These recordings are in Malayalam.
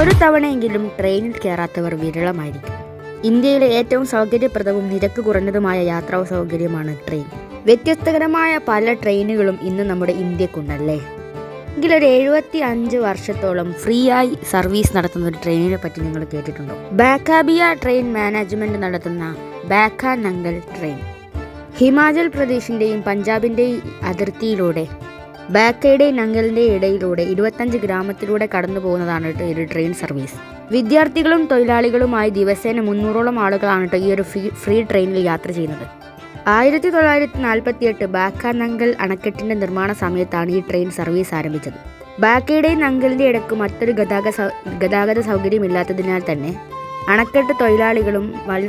ഒരു തവണയെങ്കിലും ട്രെയിനിൽ കയറാത്തവർ വിരളമായിരിക്കും. ഇന്ത്യയിലെ ഏറ്റവും സൗകര്യപ്രദവും നിരക്ക് കുറഞ്ഞതുമായ യാത്രാ സൗകര്യമാണ് ട്രെയിൻ വ്യത്യസ്തകരമായ പല ട്രെയിനുകളും ഇന്ന് നമ്മുടെ ഇന്ത്യക്കുണ്ടല്ലേ? എങ്കിലൊരു എഴുപത്തി അഞ്ച് വർഷത്തോളം ഫ്രീ ആയി സർവീസ് നടത്തുന്ന ഒരു ട്രെയിനിനെ പറ്റി നിങ്ങൾ കേട്ടിട്ടുണ്ടോ? ബാക്കാബിയ ട്രെയിൻ മാനേജ്മെന്റ് നടത്തുന്ന ബാക്ക നങ്കൽ ട്രെയിൻ ഹിമാചൽ പ്രദേശിന്റെയും പഞ്ചാബിന്റെയും അതിർത്തിയിലൂടെ ബാക്കയുടെയും നങ്കലിന്റെയും ഇടയിലൂടെ ഇരുപത്തഞ്ച് ഗ്രാമത്തിലൂടെ കടന്നു പോകുന്നതാണ് കേട്ടോ ഈ ഒരു ട്രെയിൻ സർവീസ്. വിദ്യാർത്ഥികളും തൊഴിലാളികളുമായി ദിവസേന മുന്നൂറോളം ആളുകളാണ് കേട്ടോ ഈ ഒരു ഫ്രീ ട്രെയിനിൽ യാത്ര ചെയ്യുന്നത്. ആയിരത്തി തൊള്ളായിരത്തി നാൽപ്പത്തി എട്ട് ബാക്ക നങ്കൽ അണക്കെട്ടിന്റെ നിർമ്മാണ സമയത്താണ് ഈ ട്രെയിൻ സർവീസ് ആരംഭിച്ചത്. ബാക്കയുടെയും നങ്കലിന്റെ ഇടയ്ക്ക് മറ്റൊരു ഗതാഗത ഗതാഗത സൗകര്യമില്ലാത്തതിനാൽ തന്നെ അണക്കെട്ട് തൊഴിലാളികളും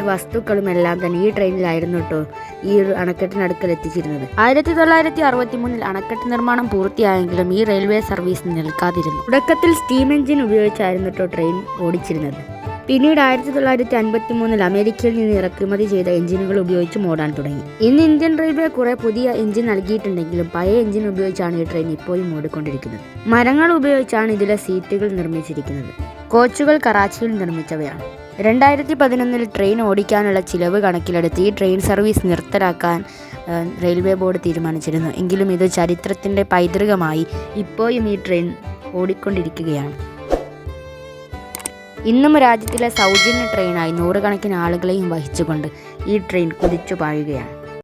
വസ്തുക്കളും എല്ലാം തന്നെ ഈ ട്രെയിനിലായിരുന്നു കേട്ടോ ഈ ഒരു അണക്കെട്ടിനടുക്കൽ എത്തിച്ചിരുന്നത്. ആയിരത്തി തൊള്ളായിരത്തി അറുപത്തി മൂന്നിൽ അണക്കെട്ട് നിർമ്മാണം പൂർത്തിയായെങ്കിലും ഈ റെയിൽവേ സർവീസ് നിൽക്കാതിരുന്നു. തുടക്കത്തിൽ സ്റ്റീം എഞ്ചിൻ ഉപയോഗിച്ചായിരുന്നു കേട്ടോ ട്രെയിൻ ഓടിച്ചിരുന്നത്. പിന്നീട് ആയിരത്തി തൊള്ളായിരത്തി അൻപത്തി മൂന്നിൽ അമേരിക്കയിൽ നിന്ന് ഇറക്കുമതി ചെയ്ത എഞ്ചിനുകൾ ഉപയോഗിച്ച് മോടാൻ തുടങ്ങി. ഇന്ന് ഇന്ത്യൻ റെയിൽവേ കുറെ പുതിയ എഞ്ചിൻ നൽകിയിട്ടുണ്ടെങ്കിലും പഴയ എഞ്ചിൻ ഉപയോഗിച്ചാണ് ഈ ട്രെയിൻ ഇപ്പോഴും ഓടിക്കൊണ്ടിരിക്കുന്നത്. മരങ്ങൾ ഉപയോഗിച്ചാണ് ഇതിലെ സീറ്റുകൾ നിർമ്മിച്ചിരിക്കുന്നത്. കോച്ചുകൾ കറാച്ചിയിൽ നിർമ്മിച്ചവയാണ്. രണ്ടായിരത്തി പതിനൊന്നിൽ ട്രെയിൻ ഓടിക്കാനുള്ള ചിലവ് കണക്കിലെടുത്ത് ഈ ട്രെയിൻ സർവീസ് നിർത്തലാക്കാൻ റെയിൽവേ ബോർഡ് തീരുമാനിച്ചിരുന്നു. എങ്കിലും ഇത് ചരിത്രത്തിന്റെ പൈതൃകമായി ഇപ്പോഴും ഈ ട്രെയിൻ ഓടിക്കൊണ്ടിരിക്കുകയാണ്. ഇന്നും രാജ്യത്തിലെ സൗജന്യ ട്രെയിനായി നൂറുകണക്കിന് ആളുകളെയും വഹിച്ചുകൊണ്ട് ഈ ട്രെയിൻ കുതിച്ചു പായുകയാണ്